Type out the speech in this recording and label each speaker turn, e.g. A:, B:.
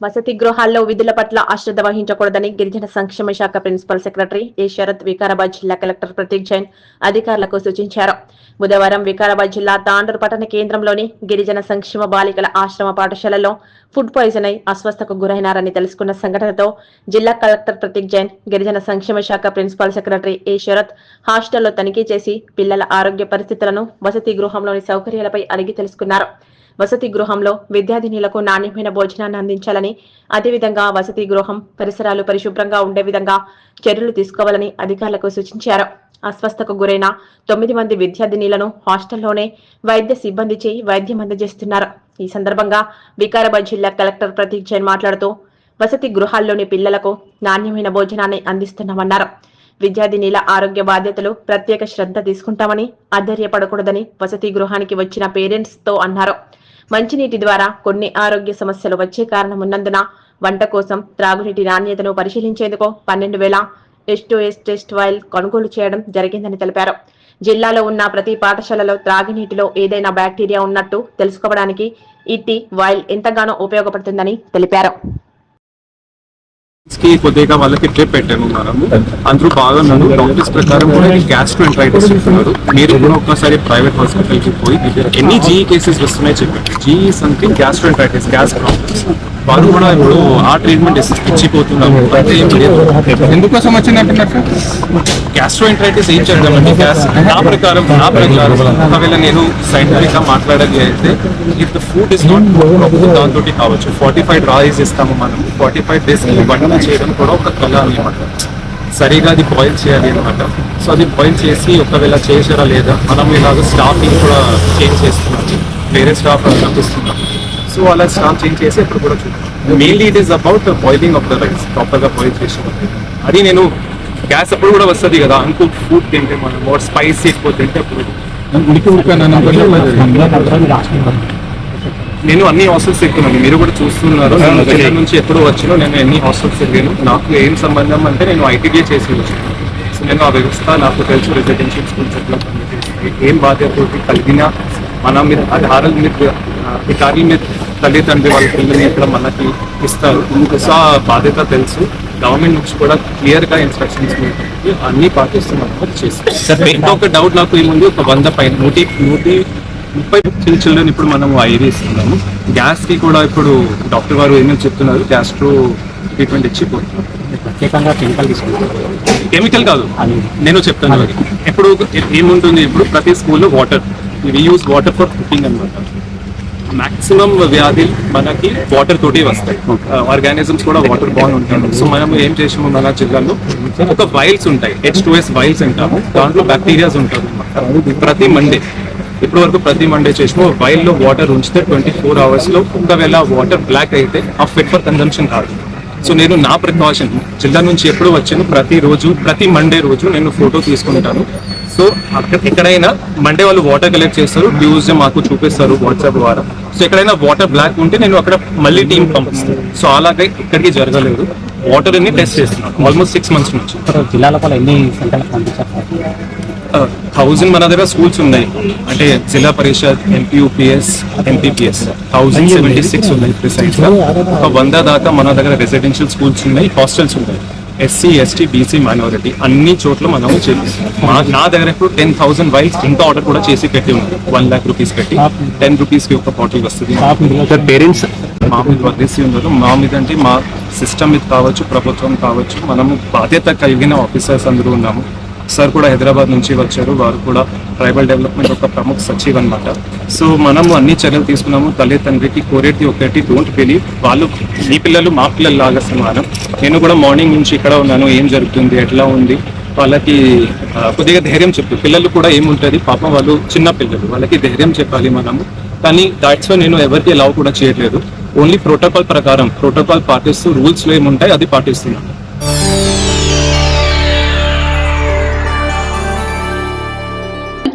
A: వసతి గృహాల్లో విధుల పట్ల అశ్రద్ధ వహించకూడదని గిరిజన సంక్షేమ శాఖ principal secretary A. Sharath Vikarabad జిల్లా కలెక్టర్ ప్రతీక్ జైన్ అధికారులకు సూచించారు. బుధవారం వికారాబాద్ జిల్లా తాండూరు పట్టణ కేంద్రంలోని గిరిజన సంక్షేమ బాలికల ఆశ్రమ పాఠశాలలో ఫుడ్ పాయిజన్ అయి అస్వస్థకు గురైనారని తెలుసుకున్న సంఘటనతో జిల్లా కలెక్టర్ ప్రతీక్ జైన్ గిరిజన సంక్షేమ శాఖ ప్రిన్సిపల్ సెక్రటరీ ఏ. శరత్ హాస్టల్లో తనిఖీ చేసి పిల్లల ఆరోగ్య పరిస్థితులను వసతి గృహంలోని సౌకర్యాలపై అడిగి తెలుసుకున్నారు. వసతి గృహంలో విద్యార్థినులకు నాణ్యమైన భోజనాన్ని అందించాలని అదేవిధంగా వసతి గృహం పరిసరాలు పరిశుభ్రంగా ఉండే విధంగా చర్యలు తీసుకోవాలని అధికారులకు సూచించారు. అస్వస్థకు గురైన తొమ్మిది మంది విద్యార్థినీలను హాస్టల్లోనే వైద్య సిబ్బందిచే వైద్యం అందజేస్తున్నారు. ఈ సందర్భంగా వికారాబాద్ జిల్లా కలెక్టర్ ప్రతీక్ జైన్ మాట్లాడుతూ వసతి గృహాల్లోని పిల్లలకు నాణ్యమైన భోజనాన్ని అందిస్తున్నామన్నారు. విద్యార్థినీల ఆరోగ్య బాధ్యతలు ప్రత్యేక శ్రద్ధ తీసుకుంటామని అధైర్యపడకూడదని వసతి గృహానికి వచ్చిన పేరెంట్స్తో అన్నారు. మంచినీటి ద్వారా కొన్ని ఆరోగ్య సమస్యలు వచ్చే కారణం ఉన్నందున వంట కోసం త్రాగునీటి నాణ్యతను పరిశీలించేందుకు పన్నెండు వేల ఎస్టోఎస్ టెస్ట్ వైల్ కొనుగోలు చేయడం జరిగిందని తెలిపారు. జిల్లాలో ఉన్న ప్రతి పాఠశాలలో త్రాగునీటిలో ఏదైనా బ్యాక్టీరియా ఉన్నట్టు తెలుసుకోవడానికి ఇట్టి వైల్ ఎంతగానో ఉపయోగపడుతుందని తెలిపారు.
B: కి కొద్దిగా వాళ్ళకి ట్రిప్ పెట్టాము మనము అందరూ బాగా బాగున్నారు డాక్టర్స్ ప్రకారం కూడా గ్యాస్ట్రోఎంట్రైటిస్ చెప్తున్నారు మీరు కూడా ఒక్కసారి ప్రైవేట్ హాస్పిటల్కి పోయి ఎన్ని జీఈ కేసెస్ వస్తున్నాయి చెప్పండి. GE something gastroenteritis gas problems వారు కూడా ఇప్పుడు ఆ ట్రీట్మెంట్ ఇచ్చిపోతున్నారు అంటే ఏం లేదు.
C: ఎందుకోసం వచ్చింది అంటున్నారు సార్?
B: గ్యాస్ట్రోఎంట్రైటిస్ ఏం చేద్దామండి గ్యాస్ నా ప్రకారం నా ప్రకారం ఒకవేళ నేను సైంటిఫిక్గా మాట్లాడాలి అయితే if the food is not దాంతో కావచ్చు. ఫార్టీ ఫైవ్ రైస్ ఇస్తాము మనం. ఫార్టీ ఫైవ్ డేస్ వంట చేయడం కూడా ఒక కళ అనమాట సరిగా అది బాయిల్ చేయాలి అనమాట సో అది బాయిల్ చేసి ఒకవేళ చేసారా లేదా మనం ఇలాగ స్టాఫింగ్ కూడా చేంజ్ చేస్తున్నాం వేరే స్టాఫ్ పంపిస్తున్నాం సో అలా స్టాఫ్ చేంజ్ చేసి ఇప్పుడు కూడా చూద్దాం mainly it is about boiling of the rice ప్రాపర్గా బాయిల్ చేసి అది నేను గ్యాస్ అప్పుడు కూడా వస్తుంది కదా అనుకో ఫుడ్ తింటే మనం మోర్ స్పైసీ ఎక్కువ తింటే అప్పుడు నేను అన్ని హాస్టల్స్ ఎక్కున్నాను మీరు కూడా చూస్తున్నారు. నేను దగ్గర నుంచి ఎప్పుడు వచ్చినా నేను ఎన్ని హాస్టల్స్ తిరిగాను నాకు ఏం సంబంధం అంటే నేను ఐటీడీఏ చేసి వచ్చాను. సో నేను ఆ వ్యవస్థ నాకు తెలుసు రెసిడెన్షియల్ స్కూల్స్ ఎట్లా పనిచేస్తాయి. ఏం బాధ్యత కలిగిన మన మీద ఆధారాల మీద అధికారుల మీద తల్లిదండ్రి వాళ్ళ పిల్లల్ని ఎక్కడ మనకి ఇస్తారు. సో ఆ బాధ్యత తెలుసు. గవర్నమెంట్ నుంచి కూడా క్లియర్గా ఇన్స్ట్రక్షన్స్ అన్ని పాటిస్తున్నాం చేస్తాం సార్ ఇంకొక డౌట్ నాకు ఏముంది? ఒక వంద పైన నూటి నూటి ముప్పై చిల్డ్రన్ ఇప్పుడు మనం ఐవి ఇస్తున్నాము. గ్యాస్కి కూడా ఇప్పుడు డాక్టర్ గారు ఏమేమి చెప్తున్నారు? గ్యాస్ట్రో ట్రీట్మెంట్ ఇచ్చి
D: ప్రత్యేకంగా కెమికల్ తీసుకుంటాం
B: కెమికల్ కాదు. నేను చెప్తాను. ఇప్పుడు ఏముంటుంది? ఇప్పుడు ప్రతి స్కూల్లో water. We use water for cooking అనమాట మాక్సిమం వ్యాధి మనకి వాటర్ తోటి వస్తాయి. ఆర్గానిజమ్స్ కూడా వాటర్ బాన్ ఉంటాయి. సో మనం ఏం చేసాము మన జిల్లాలో? ఒక వైల్స్ ఉంటాయి. హెచ్ టూ ఎస్ వైల్స్ అంటాము. దాంట్లో బ్యాక్టీరియాస్ ఉంటాయి. ప్రతి మండే ఇప్పటి వరకు ప్రతి మండే చేసినాము. వైల్లో వాటర్ ఉంచితే ట్వంటీ ఫోర్ అవర్స్లో ఒకవేళ వాటర్ బ్లాక్ అయితే ఆ ఫిట్ ఫర్ కన్జంప్షన్ కాదు. సో నేను నా ప్రికాషన్ జిల్లా నుంచి ఎప్పుడు వచ్చాను ప్రతి రోజు ప్రతి మండే రోజు నేను ఫోటో తీసుకుంటాను. సో అక్కడ ఎక్కడైనా మండే వాళ్ళు వాటర్ కలెక్ట్ చేస్తారు ట్యూస్డే మాకు చూపిస్తారు వాట్సాప్ ద్వారా. సో ఎక్కడైనా వాటర్ బ్లాక్ ఉంటే నేను అక్కడ మళ్ళీ టీం పంపిస్తాను. సో అలాగే ఇక్కడికి జరగలేదు. వాటర్ని టెస్ట్ చేస్తున్నాను ఆల్మోస్ట్ సిక్స్ మంత్స్ నుంచి.
D: ఇప్పుడు జిల్లా లోపల ఎన్ని
B: థౌజండ్ మన దగ్గర స్కూల్స్ ఉన్నాయి. అంటే Zilla Parishad MPUPS MPPS thousand seventy six ఉన్నాయి ప్రిసైజ్గా ఒక వంద దాకా మన దగ్గర రెసిడెన్షియల్ స్కూల్స్ ఉన్నాయి హాస్టల్స్ ఉన్నాయి. ఎస్సీ ఎస్టీ బీసీ మైనారిటీ అన్ని చోట్ల మనం మా నా దగ్గర ఇప్పుడు టెన్ థౌసండ్ వైల్స్ ఇంకా ఆర్డర్ కూడా చేసి పెట్టి ఉంది వన్ లాక్ రూపీస్ పెట్టి. టెన్ రూపీస్కి ఒక బాటిల్ వస్తుంది.
D: పేరెంట్స్
B: మా మీద వదిలేసి ఉన్నారు. మా మీద అంటే మా సిస్టమ్ మీద కావచ్చు ప్రభుత్వం కావచ్చు మనము బాధ్యత కలిగిన ఆఫీసర్స్ అందరూ ఉన్నాము. సార్ కూడా హైదరాబాద్ నుంచి వచ్చారు. వారు కూడా ట్రైబల్ డెవలప్మెంట్ ఒక ప్రముఖ సచివ్ అన్నమాట. సో మనము అన్ని చర్యలు తీసుకున్నాము. తల్లి తండ్రికి కోరేది ఒకటి డోంట్ బిలీవ్ వాళ్ళు మీ పిల్లలు మా పిల్లలు లాగా సమానం. నేను కూడా మార్నింగ్ నుంచి ఇక్కడ ఉన్నాను. ఏం జరుగుతుంది? ఎట్లా ఉంది? వాళ్ళకి కొద్దిగా ధైర్యం చెప్పు. పిల్లలు కూడా ఏముంటుంది? పాపం వాళ్ళు చిన్న పిల్లలు. వాళ్ళకి ధైర్యం చెప్పాలి మనము. కానీ దాట్స్ వై నేను ఎవరికి అలౌ కూడా చేయట్లేదు. ఓన్లీ ప్రోటోకాల్ ప్రకారం ప్రోటోకాల్ పాటిస్తూ రూల్స్లో ఏముంటాయి అది పాటిస్తున్నాను